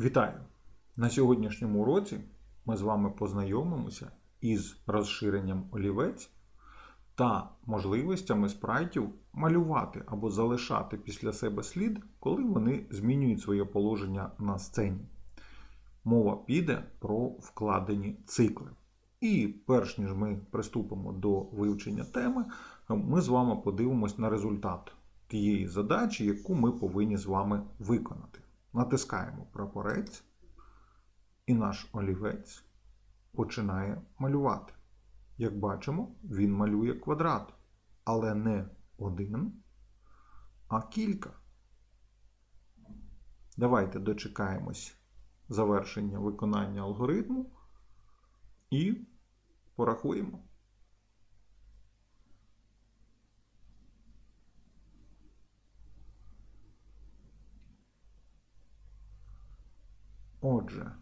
Вітаю! На сьогоднішньому уроці ми з вами познайомимося із розширенням олівець та можливостями спрайтів малювати або залишати після себе слід, коли вони змінюють своє положення на сцені. Мова піде про вкладені цикли. І перш ніж ми приступимо до вивчення теми, ми з вами подивимось на результат тієї задачі, яку ми повинні з вами виконати. Натискаємо прапорець, і наш олівець починає малювати. Як бачимо, він малює квадрат, але не один, а кілька. Давайте дочекаємось завершення виконання алгоритму і порахуємо. Отже,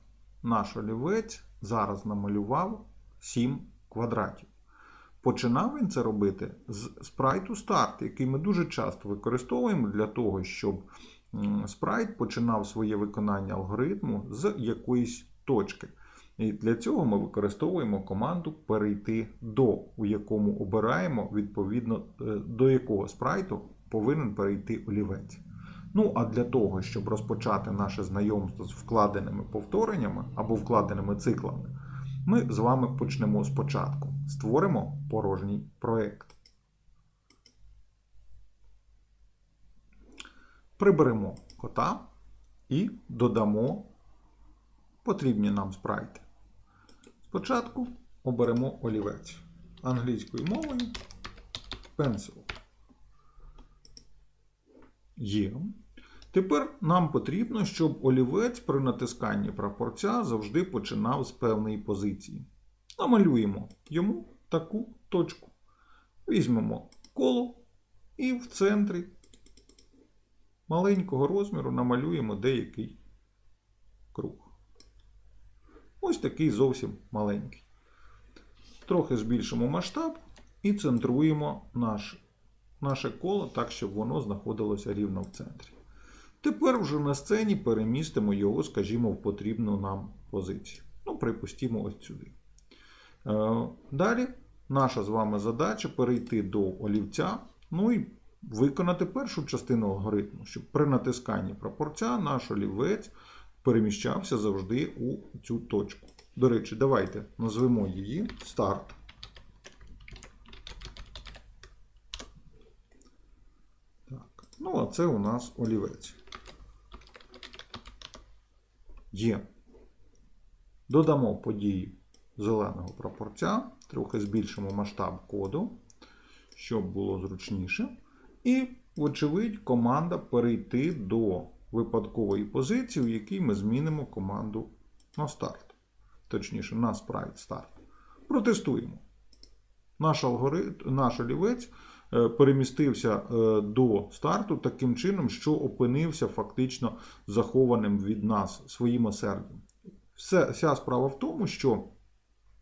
наш олівець зараз намалював 7 квадратів. Починав він це робити з спрайту Start, який ми дуже часто використовуємо для того, щоб спрайт починав своє виконання алгоритму з якоїсь точки. І для цього ми використовуємо команду перейти до, у якому обираємо відповідно е, до якого спрайту повинен перейти олівець. Ну, а для того, щоб розпочати наше знайомство з вкладеними повтореннями або вкладеними циклами, ми з вами почнемо спочатку. Створимо порожній проєкт. Приберемо кота і додамо потрібні нам спрайти. Спочатку оберемо олівець англійською мовою pencil. Є. Тепер нам потрібно, щоб олівець при натисканні прапорця завжди починав з певної позиції. Намалюємо йому таку точку. Візьмемо коло і в центрі маленького розміру намалюємо деякий круг. Ось такий зовсім маленький. Трохи збільшимо масштаб і центруємо наш, наше коло так, щоб воно знаходилося рівно в центрі. Тепер вже на сцені перемістимо його, скажімо, в потрібну нам позицію. Ну, припустимо ось сюди. Е, Далі наша з вами задача перейти до олівця, ну і виконати першу частину алгоритму, щоб при натисканні прапорця наш олівець переміщався завжди у цю точку. До речі, давайте назвемо її старт. Так. Ну, а це у нас олівець. Є. Додамо події зеленого прапорця, трохи збільшимо масштаб коду, щоб було зручніше. І, вочевидь, команда перейти до випадкової позиції, в якій ми змінимо команду на старт. Точніше, на спрайт старт. Протестуємо. Наш, алгоритм, наш олівець перемістився е, до старту таким чином, що опинився фактично захованим від нас своїм осердям. Вся справа в тому, що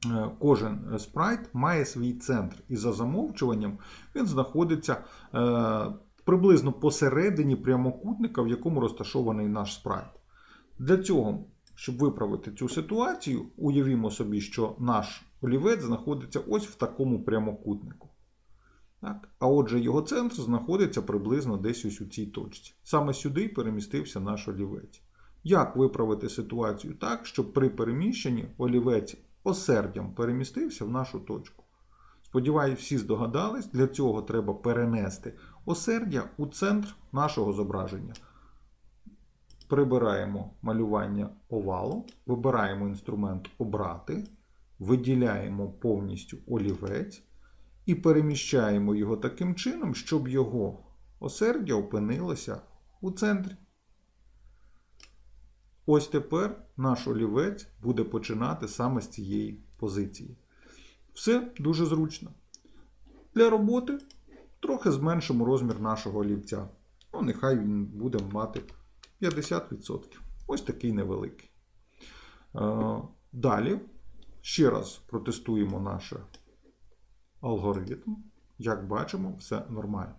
е, кожен спрайт має свій центр, і за замовчуванням він знаходиться е, приблизно посередині прямокутника, в якому розташований наш спрайт. Для цього, щоб виправити цю ситуацію, уявімо собі, що наш олівець знаходиться ось в такому прямокутнику. Так? А отже, його центр знаходиться приблизно десь ось у цій точці. Саме сюди перемістився наш олівець. Як виправити ситуацію так, щоб при переміщенні олівець осердям перемістився в нашу точку? Сподіваюсь, всі здогадались, для цього треба перенести осердя у центр нашого зображення. Прибираємо малювання овалу, вибираємо інструмент Обрати, виділяємо повністю олівець і переміщаємо його таким чином, щоб його осердя опинилося у центрі. Ось тепер наш олівець буде починати саме з цієї позиції. Все дуже зручно. Для роботи трохи зменшимо розмір нашого олівця. Ну, нехай він буде мати 50%. Ось такий невеликий. Е, Далі ще раз протестуємо наш алгоритм. Як бачимо, все нормально.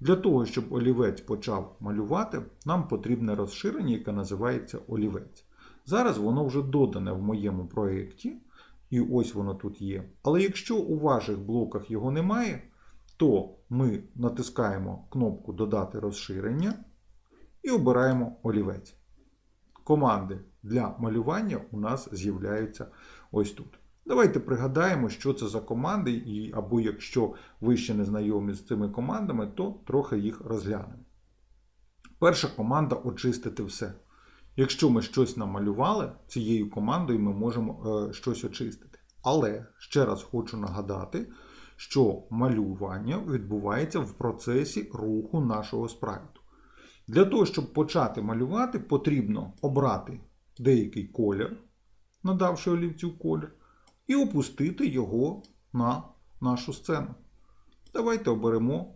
Для того, щоб олівець почав малювати, нам потрібне розширення, яке називається олівець. Зараз воно вже додане в моєму проєкті, і ось воно тут є. Але якщо у ваших блоках його немає, то ми натискаємо кнопку Додати розширення і обираємо олівець. Команди для малювання у нас з'являються ось тут. Давайте пригадаємо, що це за команди, і, або якщо ви ще не знайомі з цими командами, то трохи їх розглянемо. Перша команда очистити все. Якщо ми щось намалювали, цією командою ми можемо е, щось очистити. Але ще раз хочу нагадати, що малювання відбувається в процесі руху нашого спрайту. Для того, щоб почати малювати, потрібно обрати деякий колір, надавши олівцю колір, і опустити його на нашу сцену. Давайте оберемо,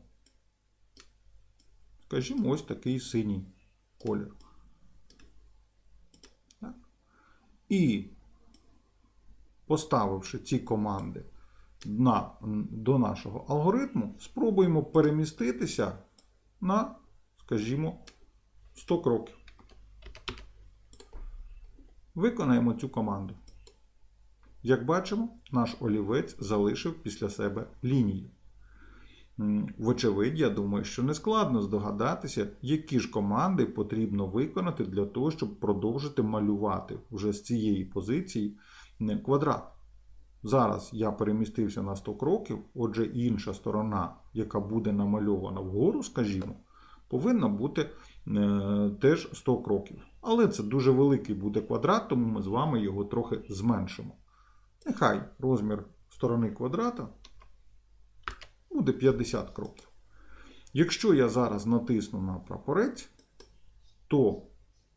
скажімо, ось такий синій колір. Так. І поставивши ці команди на, до нашого алгоритму, спробуємо переміститися на, скажімо, 100 кроків. Виконаємо цю команду. Як бачимо, наш олівець залишив після себе лінію. Вочевидь, я думаю, що не складно здогадатися, які ж команди потрібно виконати для того, щоб продовжити малювати вже з цієї позиції квадрат. Зараз я перемістився на 100 кроків, отже, інша сторона, яка буде намальована вгору, скажімо, повинна бути е, теж 100 кроків. Але це дуже великий буде квадрат, тому ми з вами його трохи зменшимо. Нехай розмір сторони квадрата буде 50 кроків. Якщо я зараз натисну на прапорець, то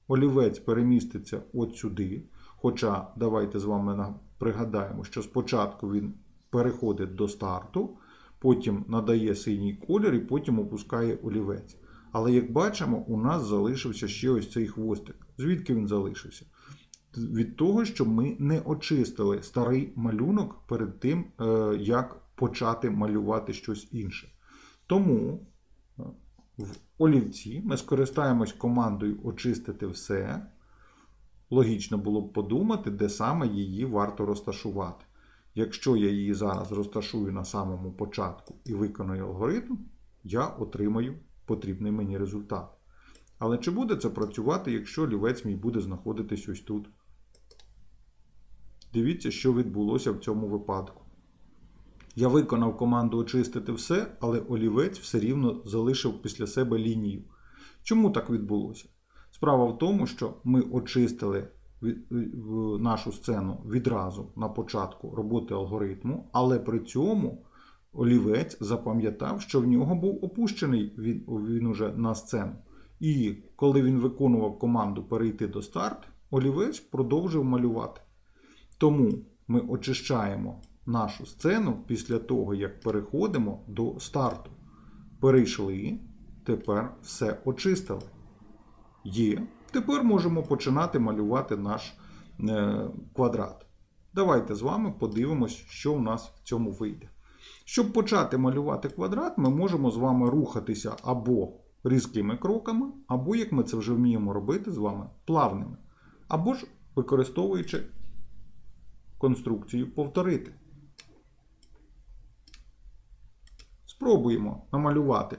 олівець переміститься от сюди. Хоча давайте з вами пригадаємо, що спочатку він переходить до старту, потім надає синій колір і потім опускає олівець. Але як бачимо, у нас залишився ще ось цей хвостик. Звідки він залишився? Від того, що ми не очистили старий малюнок перед тим, е, як почати малювати щось інше. Тому е, в олівці ми скористаємось командою очистити все. Логічно було б подумати, де саме її варто розташувати. Якщо я її зараз розташую на самому початку і виконую алгоритм, я отримаю потрібний мені результат. Але чи буде це працювати, якщо олівець мій буде знаходитись ось тут? Дивіться, що відбулося в цьому випадку. Я виконав команду очистити все, але олівець все рівно залишив після себе лінію. Чому так відбулося? Справа в тому, що ми очистили нашу сцену відразу на початку роботи алгоритму, але при цьому олівець запам'ятав, що в нього був опущений він, він уже на сцену. І коли він виконував команду перейти до старт, олівець продовжив малювати. Тому ми очищаємо нашу сцену після того, як переходимо до старту. Перейшли, тепер все очистили. Є. Тепер можемо починати малювати наш е, квадрат. Давайте з вами подивимось, що у нас в цьому вийде. Щоб почати малювати квадрат, ми можемо з вами рухатися або різкими кроками, або, як ми це вже вміємо робити з вами, плавними, або ж використовуючи конструкцію повторити. Спробуємо намалювати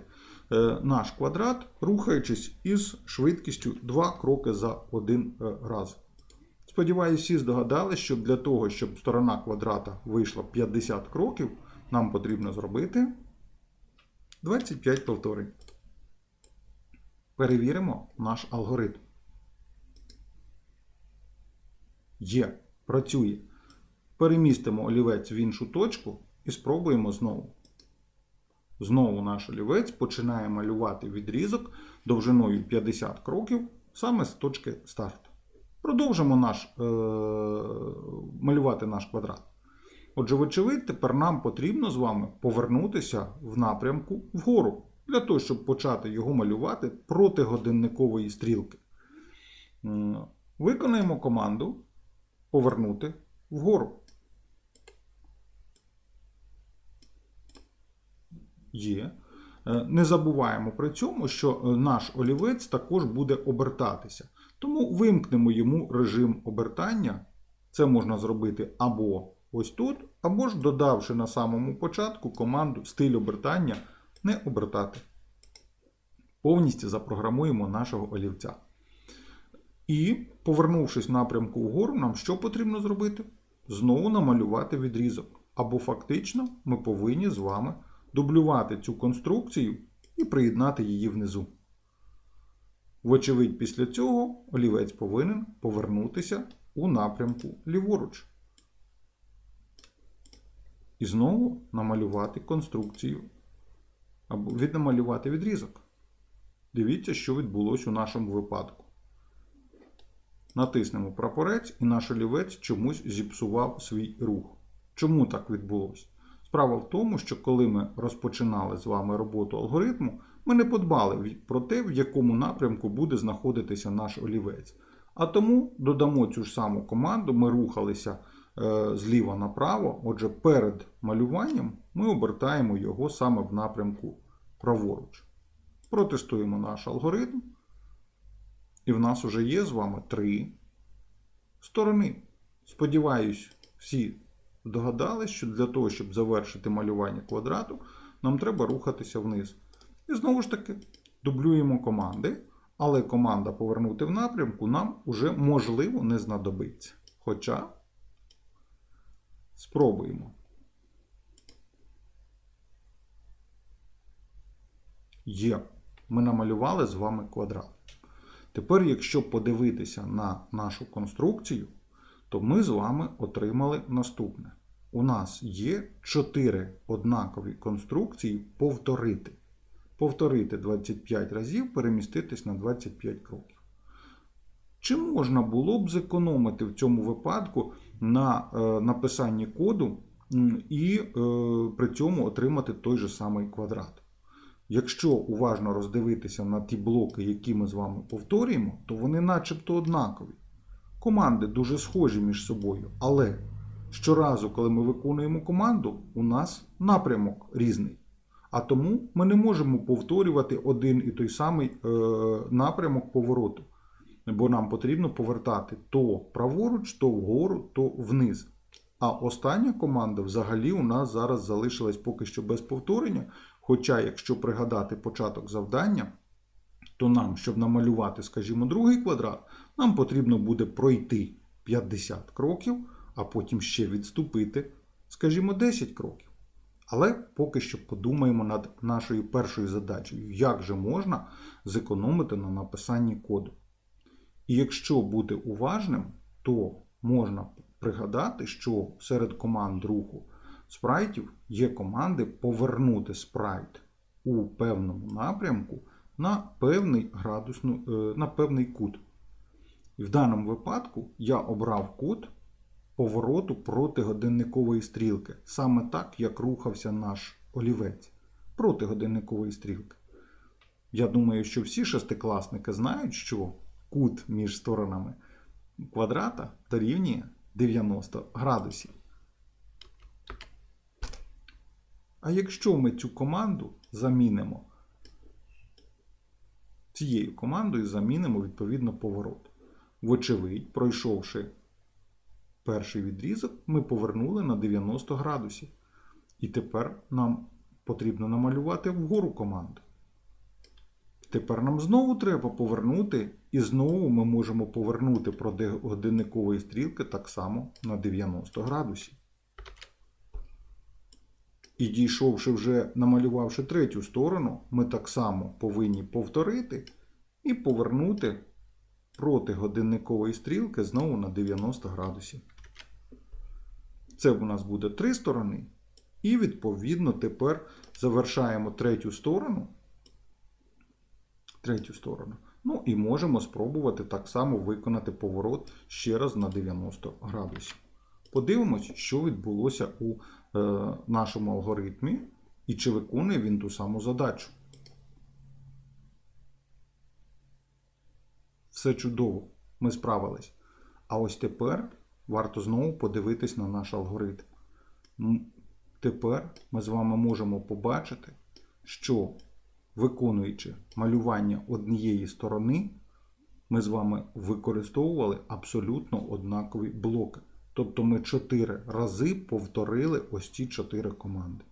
е, наш квадрат, рухаючись із швидкістю 2 кроки за один е, раз. Сподіваюсь, всі здогадались, що для того, щоб сторона квадрата вийшла 50 кроків, нам потрібно зробити 25 повторень. Перевіримо наш алгоритм. Є, працює. Перемістимо олівець в іншу точку і спробуємо знову. Знову наш олівець починає малювати відрізок довжиною 50 кроків саме з точки старту. Продовжимо наш, е, малювати наш квадрат. Отже, вочевидь, тепер нам потрібно з вами повернутися в напрямку вгору, для того, щоб почати його малювати проти годинникової стрілки. Виконаємо команду повернути вгору. Є. Е, Не забуваємо при цьому, що е, наш олівець також буде обертатися. Тому вимкнемо йому режим обертання. Це можна зробити або ось тут, або ж додавши на самому початку команду стиль обертання не обертати. Повністю запрограмуємо нашого олівця. І, повернувшись в напрямку вгору, нам що потрібно зробити? Знову намалювати відрізок. Або фактично ми повинні з вами дублювати цю конструкцію і приєднати її внизу. Вочевидь, після цього олівець повинен повернутися у напрямку ліворуч. І знову намалювати конструкцію. Або віднамалювати відрізок. Дивіться, що відбулося у нашому випадку. Натиснемо прапорець, і наш олівець чомусь зіпсував свій рух. Чому так відбулося? Справа в тому, що коли ми розпочинали з вами роботу алгоритму, ми не подбали про те, в якому напрямку буде знаходитися наш олівець. А тому додамо цю ж саму команду, ми рухалися е, зліва направо. Отже, перед малюванням ми обертаємо його саме в напрямку праворуч. Протестуємо наш алгоритм. І в нас вже є з вами три сторони. Сподіваюсь, всі здогадались, що для того, щоб завершити малювання квадрату, нам треба рухатися вниз. І знову ж таки, дублюємо команди, але команда повернути в напрямку нам уже можливо не знадобиться. Хоча спробуємо. Є. Ми намалювали з вами квадрат. Тепер, якщо подивитися на нашу конструкцію, то ми з вами отримали наступне. У нас є 4 однакові конструкції повторити. Повторити 25 разів, переміститись на 25 кроків. Чи можна було б зекономити в цьому випадку на е, написанні коду і е, при цьому отримати той же самий квадрат? Якщо уважно роздивитися на ті блоки, які ми з вами повторюємо, то вони начебто однакові. Команди дуже схожі між собою, але щоразу, коли ми виконуємо команду, у нас напрямок різний. А тому ми не можемо повторювати один і той самий е, напрямок повороту. Бо нам потрібно повертати то праворуч, то вгору, то вниз. А остання команда взагалі у нас зараз залишилась поки що без повторення. Хоча, якщо пригадати початок завдання, то нам, щоб намалювати, скажімо, другий квадрат, нам потрібно буде пройти 50 кроків, а потім ще відступити, скажімо, 10 кроків. Але поки що подумаємо над нашою першою задачею, як же можна зекономити на написанні коду. І якщо бути уважним, то можна пригадати, що серед команд руху спрайтів є команди повернути спрайт у певному напрямку на певний, градусну, е, на певний кут. І в даному випадку я обрав кут повороту проти годинникової стрілки. Саме так, як рухався наш олівець проти годинникової стрілки. Я думаю, що всі шестикласники знають, що кут між сторонами квадрата дорівнює 90 градусів. А якщо ми цю команду замінимо, цією командою замінимо відповідно поворот. Вочевидь, пройшовши перший відрізок, ми повернули на 90 градусів. І тепер нам потрібно намалювати вгору команду. Тепер нам знову треба повернути, і знову ми можемо повернути проти годинникової стрілки так само на 90 градусів. І дійшовши вже, намалювавши третю сторону, ми так само повинні повторити і повернути проти годинникової стрілки знову на 90 градусів. Це у нас буде три сторони. І, відповідно, тепер завершаємо третю сторону. Третю сторону. Ну і можемо спробувати так само виконати поворот ще раз на 90 градусів. Подивимось, що відбулося у нашому алгоритмі і чи виконує він ту саму задачу. Все чудово, ми справились. А ось тепер варто знову подивитись на наш алгоритм. Тепер ми з вами можемо побачити, що виконуючи малювання однієї сторони, ми з вами використовували абсолютно однакові блоки. Тобто ми 4 рази повторили ось ці 4 команди.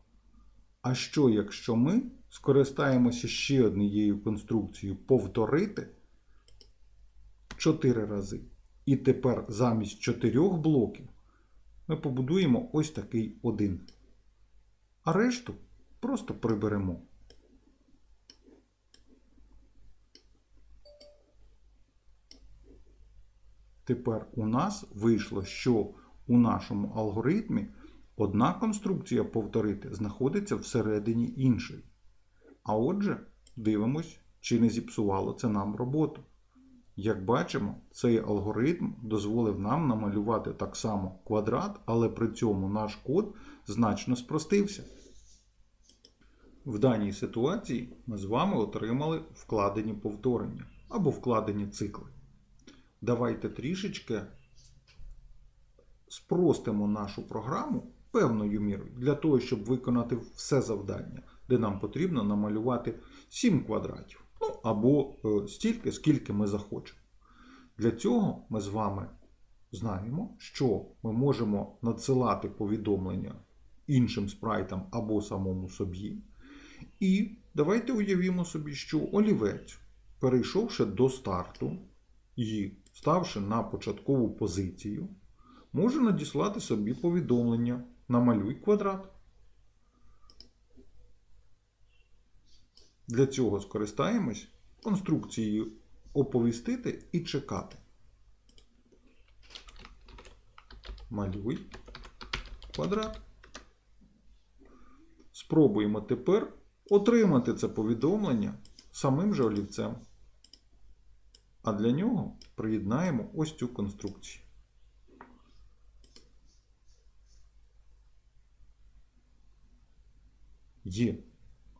А що, якщо ми скористаємося ще однією конструкцією повторити 4 рази. І тепер замість 4 блоків ми побудуємо ось такий один. А решту просто приберемо. Тепер у нас вийшло, що у нашому алгоритмі одна конструкція повторити знаходиться всередині іншої. А отже, дивимось, чи не зіпсувало це нам роботу. Як бачимо, цей алгоритм дозволив нам намалювати так само квадрат, але при цьому наш код значно спростився. В даній ситуації ми з вами отримали вкладені повторення або вкладені цикли. Давайте трішечки спростимо нашу програму певною мірою для того, щоб виконати все завдання, де нам потрібно намалювати 7 квадратів. Ну, або е, стільки, скільки ми захочемо. Для цього ми з вами знаємо, що ми можемо надсилати повідомлення іншим спрайтам або самому собі. І давайте уявімо собі, що олівець, перейшовши до старту і ставши на початкову позицію, може надіслати собі повідомлення намалюй квадрат. Для цього скористаємось конструкцією оповістити і чекати. Малюй квадрат. Спробуємо тепер отримати це повідомлення самим же олівцем. А для нього приєднаємо ось цю конструкцію. Є.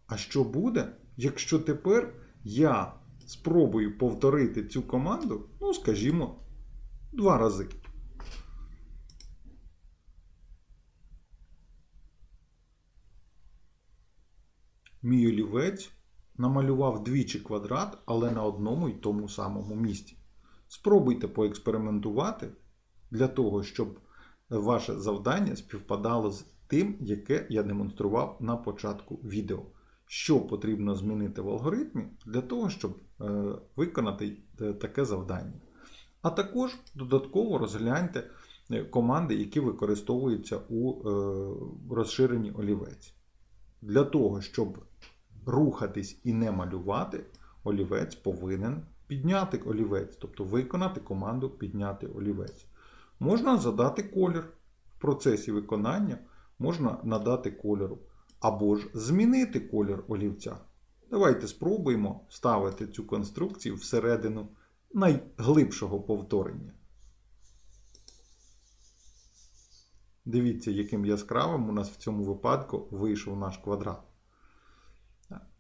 А що буде, якщо тепер я спробую повторити цю команду, ну, скажімо, два рази? Мій олівець намалював двічі квадрат, але на одному й тому самому місці. Спробуйте поекспериментувати для того, щоб ваше завдання співпадало з тим, яке я демонстрував на початку відео. Що потрібно змінити в алгоритмі для того, щоб е, виконати е, таке завдання. А також додатково розгляньте е, команди, які використовуються у розширенні олівець. Для того, щоб рухатись і не малювати, олівець повинен підняти олівець, тобто виконати команду підняти олівець. Можна задати колір в процесі виконання, можна надати кольору, або ж змінити колір олівця. Давайте спробуємо вставити цю конструкцію всередину найглибшого повторення. Дивіться, яким яскравим у нас в цьому випадку вийшов наш квадрат.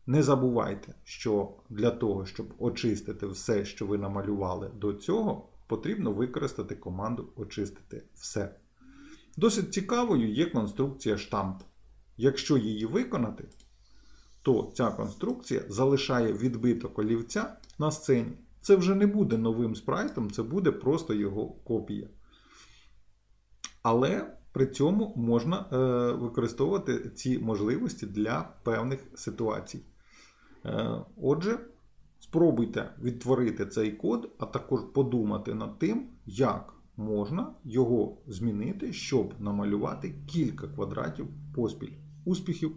Не забувайте, що для того, щоб очистити все, що ви намалювали до цього, потрібно використати команду очистити все. Досить цікавою є конструкція штамп. Якщо її виконати, то ця конструкція залишає відбиток олівця на сцені. Це вже не буде новим спрайтом, це буде просто його копія. Але при цьому можна е, використовувати ці можливості для певних ситуацій. Е, отже, спробуйте відтворити цей код, а також подумати над тим, як можна його змінити, щоб намалювати кілька квадратів поспіль. Успіхів!